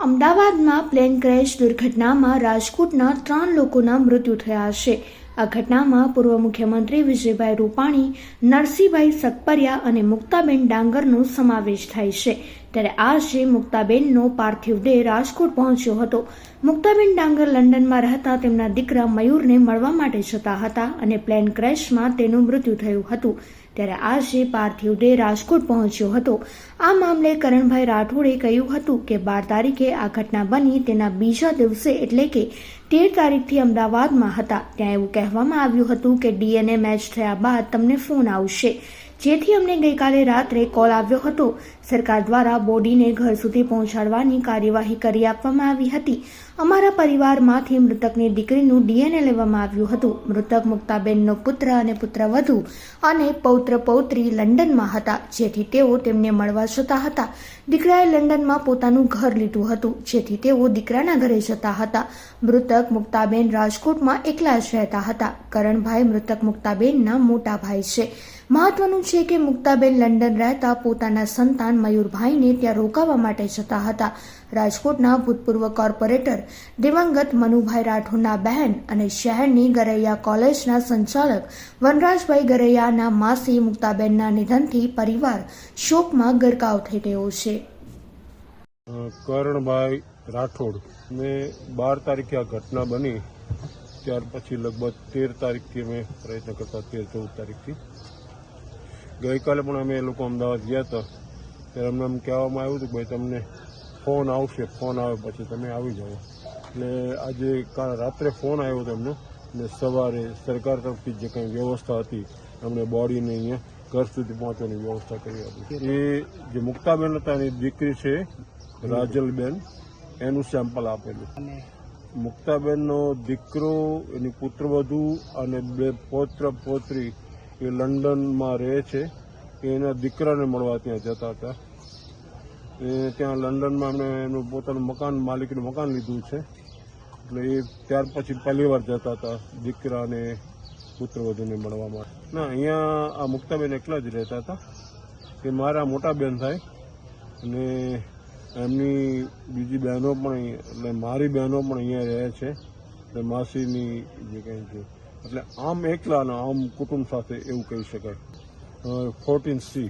અમદાવાદમાં plane crash દુર્ઘટનામાં રાજકોટના ત્રણ લોકોના મૃત્યુ થયા છે. આ ઘટનામાં પૂર્વ મુખ્યમંત્રી વિજયભાઈ રૂપાણી, નરસિંહભાઈ સકપરિયા અને મુક્તાબેન ડાંગરનો સમાવેશ થાય છે. ત્યારે આજે મુક્તાબેનનો પાર્થિવ દેહ રાજકોટ પહોંચ્યો હતો. મુક્તાબેન ડાંગર લંડનમાં રહેતા તેમના દીકરા મયુરને મળવા માટે જતા હતા અને પ્લેન ક્રેશમાં તેનું મૃત્યુ થયું હતું. ત્યારે આ શ્રી પાર્થિવ દેહ રાજકોટ પહોંચ્યો હતો. આ મામલે કરણભાઈ રાઠોડે કહ્યું હતું કે બાર તારીખે આ ઘટના બની તેના બીજા દિવસે એટલે કે તેર તારીખથી અમદાવાદમાં હતા. ત્યાં એવું કહેવામાં આવ્યું હતું કે ડીએનએ મેચ થયા બાદ તમને ફોન આવશે. જેથી અમને ગઈકાલે રાત્રે કોલ આવ્યો હતો. સરકાર દ્વારા બોડીને ઘર સુધી પહોંચાડવાની કાર્યવાહી કરી આપવામાં આવી હતી. અમારા પરિવારમાંથી મૃતકની દીકરીનું ડીએનએ લેવામાં આવ્યું હતું. મૃતક મુક્તાબેનનો પુત્ર અને પુત્રવધુ અને પૌત્ર પૌત્રી લંડનમાં હતા, જેથી તેઓ તેમને મળવા જતા હતા. દીકરાએ લંડનમાં પોતાનું ઘર લીધું હતું, જેથી તેઓ દીકરાના ઘરે જતા હતા. મૃતક મુક્તાબેન રાજકોટમાં એકલા જ રહેતા હતા. કરણભાઈ મૃતક મુક્તાબેનના મોટા ભાઈ છે. મહત્વનું છે કે મુક્તાબેન લંડન રહેતા પોતાના સંતાન મયુરભાઈને ત્યાં રોકાવા માટે જતા હતા. રાજકોટના ભૂતપૂર્વ કોર્પોરેટર દિવંગત મનુભાઈ રાઠોડના બહેન અને શહેરની ગરૈયા કોલેજના સંચાલક વનરાજભાઈ ગરૈયાના માસી મુક્તાબેનના નિધનથી પરિવાર શોકમાં ગરકાવ થઈ ગયો છે. કરણભાઈ રાઠોડ. ને બાર તારીખે આ ઘટના બની. ત્યાર પછી લગભગ તેર તારીખથી અમે પ્રયત્ન કરતા, તેર ચૌદ તારીખથી. ગઈકાલે પણ અમે એ લોકો અમદાવાદ ગયા હતા. ત્યારે અમને એમ કહેવામાં આવ્યું હતું કે ભાઈ તમને ફોન આવશે ફોન આવે પછી તમે આવી જાઓ. એટલે આજે કાલ રાત્રે ફોન આવ્યો હતો એમનો ને સવારે સરકાર તરફથી જે કંઈ વ્યવસ્થા હતી અમને બોડીને અહીંયા ઘર સુધી પહોંચવાની વ્યવસ્થા કરી હતી એ જે મુક્તાબેન હતા એની દીકરી છે રાજલબેન એનું સેમ્પલ આપેલું. મુક્તાબેનનો દીકરો એની પુત્રવધુ અને બે પૌત્ર પૌત્રી એ લંડનમાં રહે છે. એના દીકરાને મળવા ત્યાં જતા હતા. એ ત્યાં લંડનમાં એમણે એનું પોતાનું મકાન, માલિકનું મકાન લીધું છે. એટલે એ ત્યાર પછી પહેલી વાર જતા હતા દીકરાને, પુત્રવધુને મળવા માટે. ના, અહીંયા આ મુક્તાબેન એકલા જ રહેતા હતા. કે મારા મોટા બેન થાય અને એમની બીજી બહેનો પણ એટલે મારી બહેનો પણ અહીંયા રહે છે. એટલે માસીની જે કંઈ છે એટલે આમ એકલા અને આમ કુટુંબ સાથે એવું કહી શકાય. Fourteen C